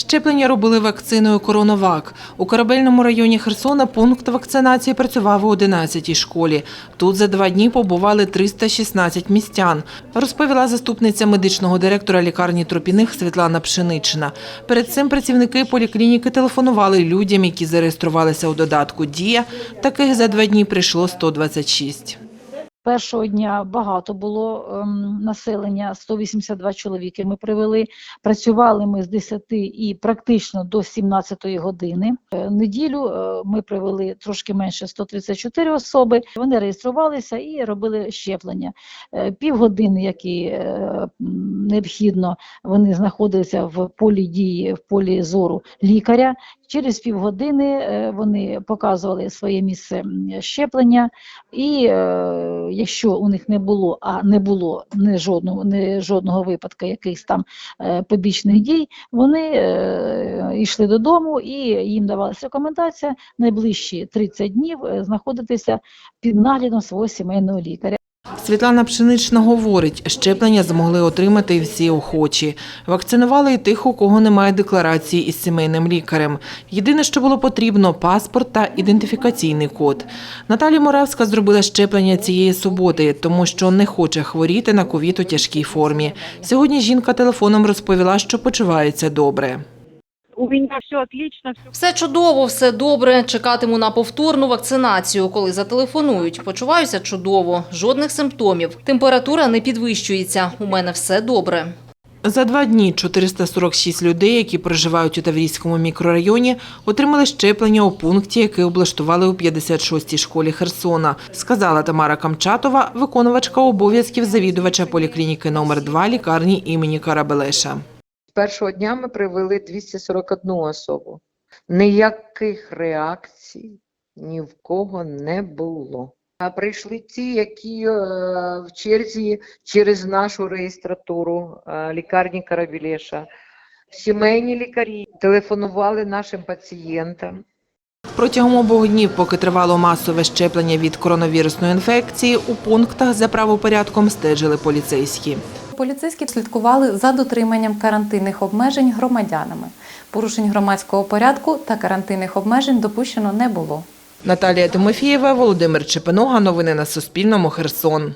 Щеплення робили вакциною Коронавак. У корабельному районі Херсона пункт вакцинації працював у 11-й школі. Тут за два дні побували 316 містян, розповіла заступниця медичного директора лікарні Тропіних Світлана Пшеничина. Перед цим працівники поліклініки телефонували людям, які зареєструвалися у додатку «Дія». Таких за два дні прийшло 126. Першого дня багато було ем, населення, 182 чоловіки ми привели. Працювали ми з 10 і практично до 17 години. Е, Неділю е, ми привели трошки менше 134 особи. Вони реєструвалися і робили щеплення. Е, Півгодини, які е, необхідно, вони знаходилися в полі дії, в полі зору лікаря. Через півгодини е, вони показували своє місце щеплення. І е, якщо у них не було, а не було не жодного, не жодного випадку якихось там е, побічних дій, вони е, йшли додому і їм давалася рекомендація найближчі 30 днів е, знаходитися під наглядом свого сімейного лікаря. Світлана Пшенична говорить, щеплення змогли отримати і всі охочі. Вакцинували і тих, у кого немає декларації із сімейним лікарем. Єдине, що було потрібно – паспорт та ідентифікаційний код. Наталія Моравська зробила щеплення цієї суботи, тому що не хоче хворіти на ковід у тяжкій формі. Сьогодні жінка телефоном розповіла, що почувається добре. У меня все отлично, все Все чудово, все добре. Чекатиму на повторну вакцинацію, коли зателефонують. Почуваюся чудово, жодних симптомів. Температура не підвищується. У мене все добре. За два дні 446 людей, які проживають у Таврійському мікрорайоні, отримали щеплення у пункті, який облаштували у 56-й школі Херсона, сказала Тамара Камчатова, виконувачка обов'язків завідувача поліклініки номер 2 лікарні імені Карабелеша. З першого дня ми привели 241 особу. Ніяких реакцій ні в кого не було. А прийшли ті, які е, в черзі через нашу реєстратуру е, лікарні Карабілеша. Сімейні лікарі телефонували нашим пацієнтам. Протягом обох днів, поки тривало масове щеплення від коронавірусної інфекції, у пунктах за правопорядком стежили поліцейські. Поліцейські слідкували за дотриманням карантинних обмежень громадянами. Порушень громадського порядку та карантинних обмежень допущено не було. Наталія Тимофієва, Володимир Чепинога. Новини на Суспільному. Херсон.